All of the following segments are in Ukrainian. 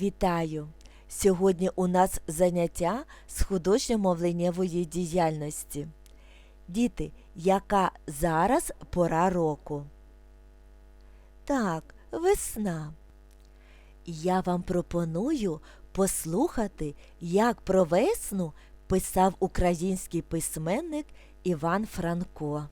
Вітаю! Сьогодні у нас заняття з художньо-мовленнєвої діяльності. Діти, яка зараз пора року? Так, весна. Я вам пропоную послухати, як про весну писав український письменник Іван Франко.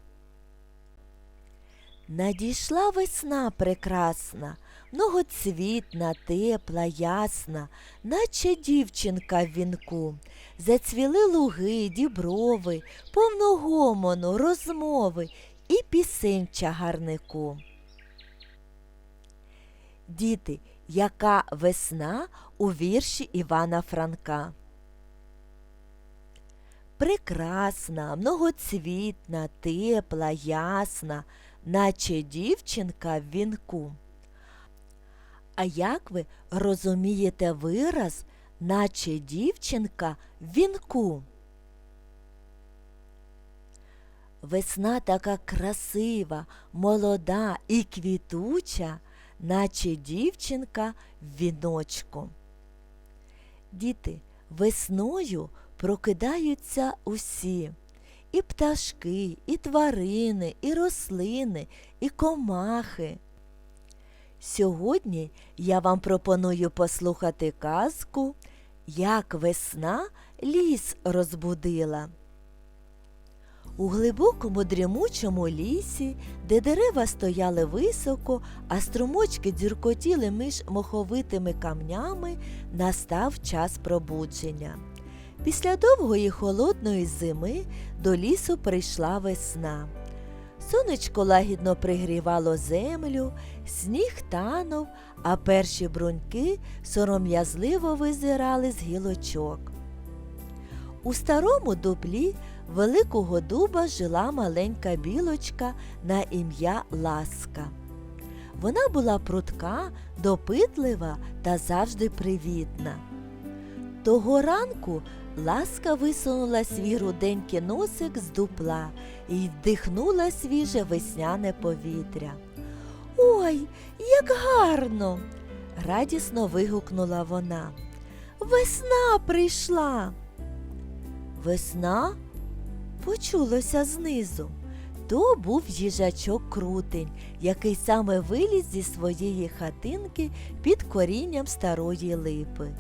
Надійшла весна прекрасна, многоцвітна, тепла, ясна, наче дівчинка в вінку. Зацвіли луги, діброви, повно гомону, розмови і пісень чагарнику. Діти, яка весна у вірші Івана Франка? Прекрасна, многоцвітна, тепла, ясна, наче дівчинка в вінку. А як ви розумієте вираз, наче дівчинка в вінку? Весна така красива, молода і квітуча, наче дівчинка в віночку. Діти, весною прокидаються усі. І пташки, і тварини, і рослини, і комахи. Сьогодні я вам пропоную послухати казку, як весна ліс розбудила. У глибокому дрімучому лісі, де дерева стояли високо, а струмочки дзюркотіли між моховитими камнями, настав час пробудження. Після довгої холодної зими до лісу прийшла весна. Сонечко лагідно пригрівало землю, сніг танув, а перші бруньки сором'язливо визирали з гілочок. У старому дуплі великого дуба жила маленька білочка на ім'я Ласка. Вона була прудка, допитлива та завжди привітна. Того ранку Ласка висунула свій руденький носик з дупла і вдихнула свіже весняне повітря. Ой, як гарно! радісно вигукнула вона. Весна прийшла. Весна почулося знизу. То був їжачок крутень, який саме виліз зі своєї хатинки під корінням старої липи.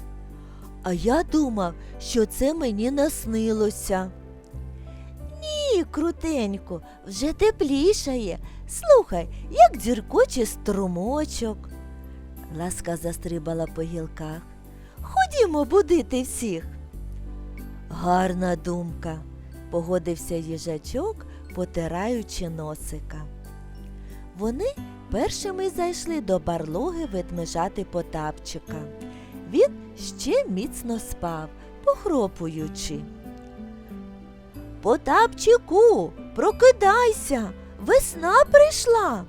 А я думав, що це мені наснилося. Ні, крутенько, вже теплішає. Слухай, як дзюркоче струмочок. Ласка застрибала по гілках. Ходімо будити всіх. Гарна думка, погодився їжачок, потираючи носика. Вони першими зайшли до барлоги ведмежати потапчика. Він ще міцно спав, похропуючи. Потапчику, прокидайся, весна прийшла,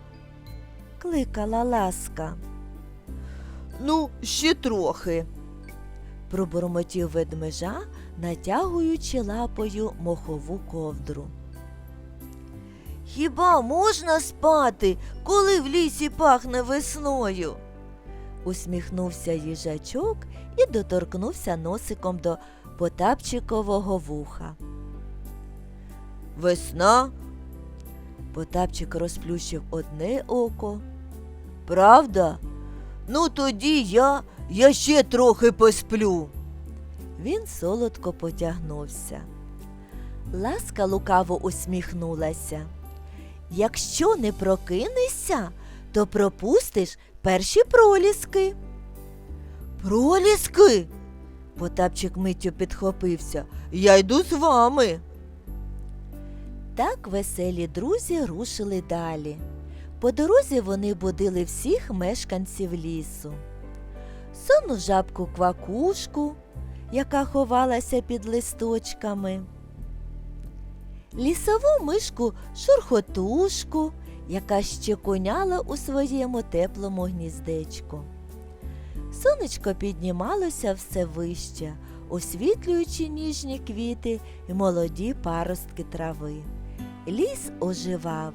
кликала ласка. Ну, ще трохи, пробурмотів ведмежа, натягуючи лапою мохову ковдру. Хіба можна спати, коли в лісі пахне весною? Усміхнувся їжачок і доторкнувся носиком до потапчикового вуха. Весна. Потапчик розплющив одне око. Правда? Ну тоді я, я ще трохи посплю. Він солодко потягнувся. Ласка лукаво усміхнулася. Якщо не прокинешся, то пропустиш перші проліски. Проліски? Потапчик миттю підхопився. Я йду з вами. Так веселі друзі рушили далі. По дорозі вони будили всіх мешканців лісу. Сонну жабку квакушку, яка ховалася під листочками, лісову мишку шурхотушку, яка щеконяла у своєму теплому гніздечку. Сонечко піднімалося все вище, освітлюючи ніжні квіти і молоді паростки трави. Ліс оживав.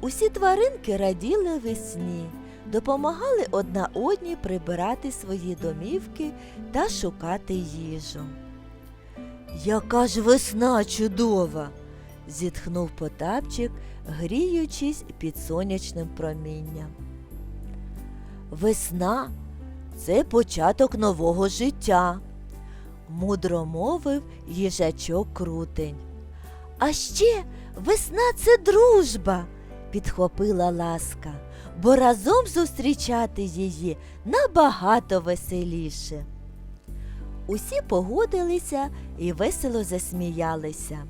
Усі тваринки раділи весні, допомагали одна одній прибирати свої домівки та шукати їжу. Яка ж весна чудова! Зітхнув Потапчик, гріючись під сонячним промінням. Весна це початок нового життя, мудро мовив їжачок крутень. А ще весна це дружба, підхопила ласка, бо разом зустрічати її набагато веселіше. Усі погодилися і весело засміялися.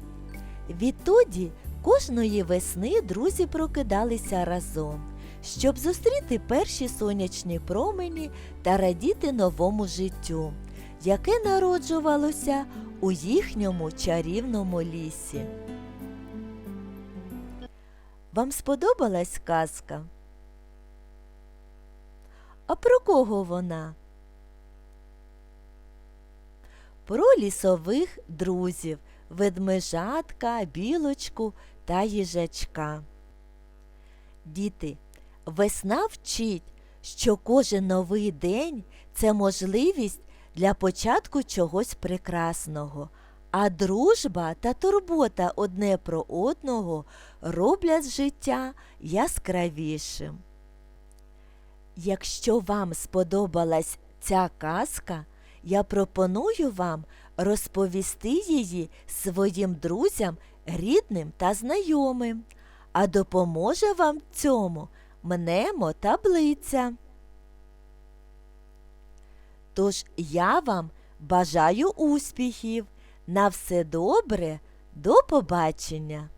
Відтоді кожної весни друзі прокидалися разом, щоб зустріти перші сонячні промені та радіти новому життю, яке народжувалося у їхньому чарівному лісі. Вам сподобалась казка? А про кого вона? Про лісових друзів, ведмежатка, білочку та їжачка. Діти, весна вчить, що кожен новий день це можливість для початку чогось прекрасного, а дружба та турбота одне про одного роблять життя яскравішим. Якщо вам сподобалась ця казка, я пропоную вам розповісти її своїм друзям, рідним та знайомим, а допоможе вам цьому мнемо таблиця. Тож я вам бажаю успіхів. На все добре, до побачення!